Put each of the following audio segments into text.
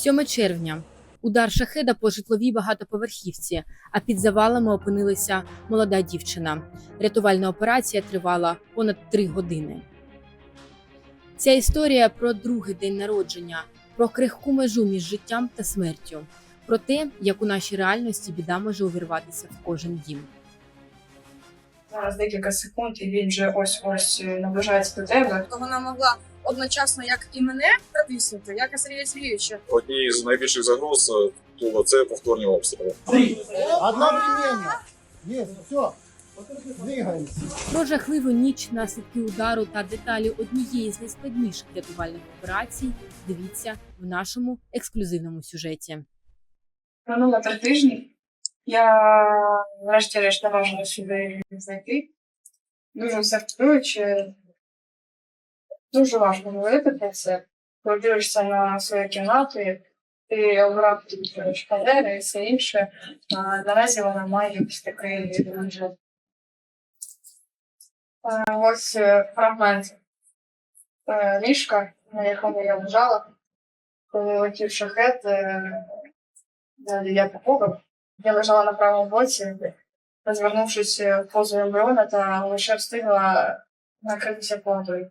7 червня. Удар шахеда по житловій багатоповерхівці, а під завалами опинилася молода дівчина. Рятувальна операція тривала понад три години. Ця історія про другий день народження, про крихку межу між життям та смертю, про те, як у нашій реальності біда може увірватися в кожен дім. Зараз декілька секунд, і він вже ось ось наближається до тебе. вона могла одночасно як і мене натиснути, як і Сергія Сергійовича. Однією з найбільших загроз е, було це повторні обстріли. Три. Одновременно. Есть, все. Про жахливу ніч, наслідки удару та деталі однієї з найскладніших рятувальних операцій дивіться в нашому ексклюзивному сюжеті. Минуло три тижні. Я врешті-решт наважила сюди знайти. Дуже все хвилююче. Дуже важко говорити про це. Коли дивишся на свою кімнату, ти обрав шпалери і все інше. А наразі вона має якийсь такий дуже. Ось е, фрагмент е, ліжка, на якому я лежала, коли летів шахет. е, я попав. Я лежала на правому боці, розвернувшись в позу та лише встигла накритися подою.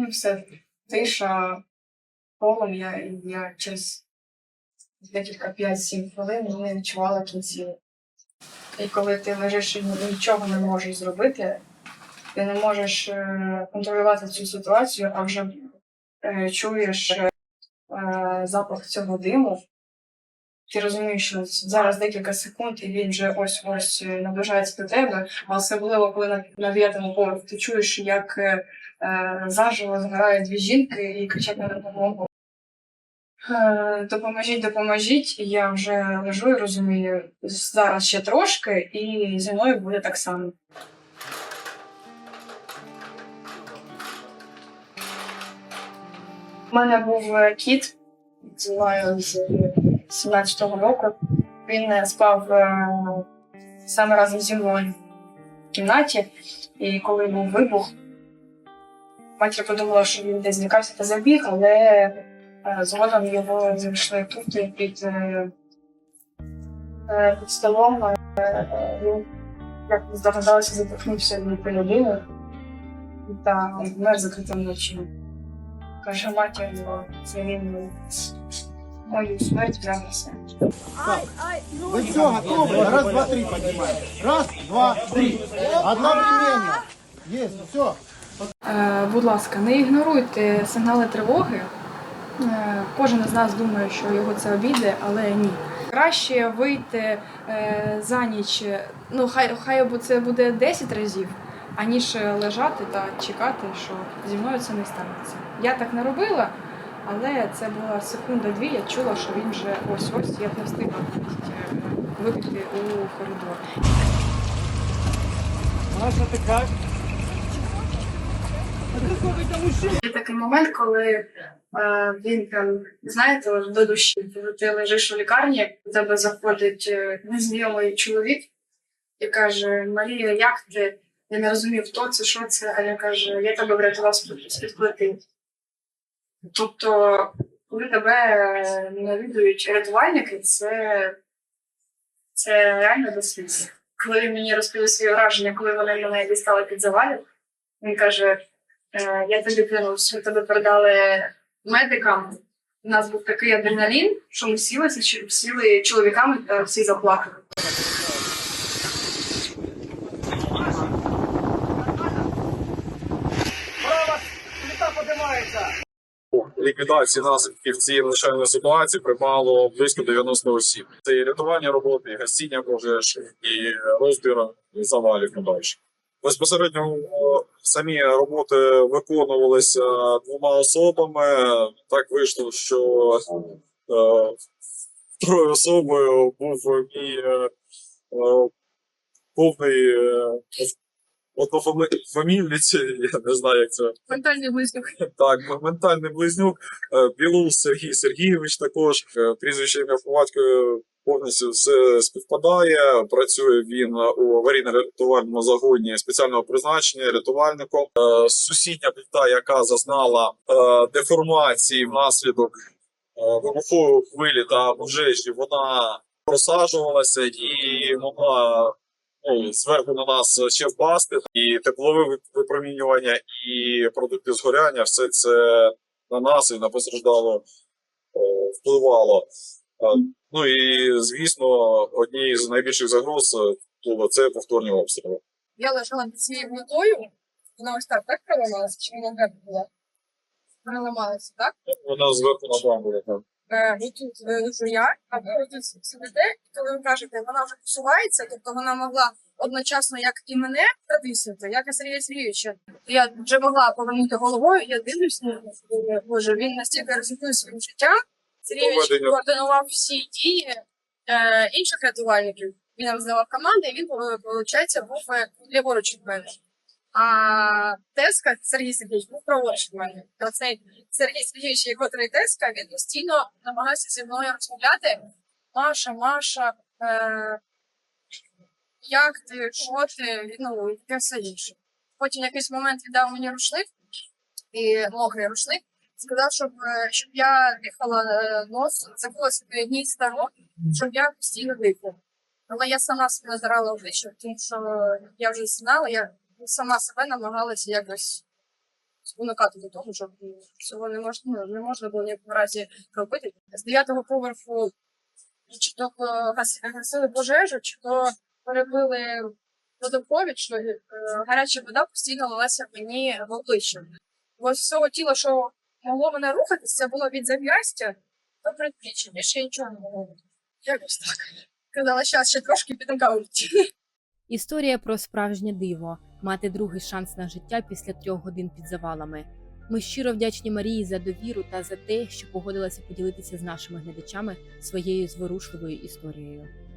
Ну все. Тиша, полум'я, і я через декілька 5-7 хвилин не відчувала кінців. І коли ти лежиш і нічого не можеш зробити, ти не можеш е, контролювати цю ситуацію, а вже е, чуєш е, запах цього диму. Ти розумієш, що зараз декілька секунд, і він вже ось ось наближається до тебе, а особливо, коли на, дев'ятому поверху ти чуєш, як е, е, заживо згорають дві жінки і кричать на допомогу. Е, допоможіть, допоможіть. І я вже лежу і розумію, зараз ще трошки, і зі мною буде так само. У мене був е, кіт, з 17-го року. Він е, спав е, саме разом зі мною в кімнаті, і коли був вибух, матір подумала, що він десь злякався та забіг, але е, згодом його знайшли тут під, під столом. Він, як здогадалося, задихнувся від людини та вмер закритим очима. Каже матір, це він мою смерть прянувся. Вы все готовы? Раз, два, три поднимаем. Раз, два, три. Одновременно. Есть, все. Е, Будь ласка, не ігноруйте сигнали тривоги. Е, Кожен із нас думає, що його це обійде, але ні. Краще вийти е, за ніч, ну хай хай це буде 10 разів, аніж лежати та чекати, що зі мною це не станеться. Я так не робила, але це була секунда-дві. Я чула, що він вже ось-ось, я не встигла навіть е, вибігти у коридор. Маша, ты как? Є такий момент, коли е, він прям, знаєте, до душі. Ти лежиш у лікарні, у тебе заходить е, незнайомий чоловік і каже: Марія, як ти? Я не розумію, хто це, що це, а він каже, я тебе врятував з-під плити. Тобто, коли тебе е, навідують рятувальники, це, це реально до. Коли він мені розповів свої враження, коли вони мене дістали під завалів, він каже: Е, я тобі клянусь, ми тебе передали медикам. У нас був такий адреналін, що ми сілися, сіли чоловіками та всі заплакали. Ліквідації наслідків цієї надзвичайної ситуації приймало близько 90 осіб. Це і рятування роботи, і гасіння пожеж, і розбір завалів подальше. Безпосередньо е, самі роботи виконувалися двома особами. Так вийшло, що е, второю особою був мій е, е, повний е, однофамільниць, я не знаю, як це Ментальний близнюк. так, ментальний близнюк, е, Білус Сергій Сергійович також, е, прізвище ім'я по батькові повністю все співпадає. Працює він у аварійно-рятувальному загоні спеціального призначення рятувальником. Е, Сусідня плита, яка зазнала е, деформації внаслідок е, вибухової хвилі та пожежі, вона просаджувалася і могла ну, зверху на нас ще впасти. І теплове випромінювання, і продукти згоряння, все це на нас і на постраждало е, впливало. Е, Ну і звісно, однією з найбільших загроз е, було це повторні обстріли. Я лежала під цією плитою, вона ось так, так переламалася, чи вона вверх була? Переламалася, так? Вона зверху на вам була. так. І тут лежу я, а ви тут сидите, і коли ви кажете, вона вже посувається, тобто вона могла одночасно як і мене натиснути, як і Сергія Сергійовича. Я вже могла повернути головою, я дивлюсь, ну, боже, він настільки ризикує своїм життям. Сергійович координував всі дії е, інших рятувальників. Він роздавав команди, і він, виходить, був е, ліворуч від мене. А Теска Сергій Сергійович був праворуч від мене. І Оцей Сергій Сергійович, котрий Теска, він постійно намагався зі мною розмовляти. Маша, Маша, е, як ти, що ти, ну, і все інше. Потім якийсь момент він дав мені рушник, і мокрий рушник, сказав, щоб, е, щоб я дихала е, нос, закула собі одній старо, щоб я постійно дихала. Але я сама себе натирала обличчя, тому що я вже знала, я сама себе намагалася якось спонукати до того, щоб цього не можна, ну, не можна було ні в разі робити. З дев'ятого поверху чи то е, гасили пожежу, чи то перебили водопровід, що е, гаряча вода постійно лилася мені в обличчя. Бо з всього тіла, що могло мене рухатися, це було від зап'ястя до предпліччя. Я нічого не могла. робити. Якось так. Казала, зараз ще трошки піднакауть. Історія про справжнє диво мати другий шанс на життя після трьох годин під завалами. Ми щиро вдячні Марії за довіру та за те, що погодилася поділитися з нашими глядачами своєю зворушливою історією.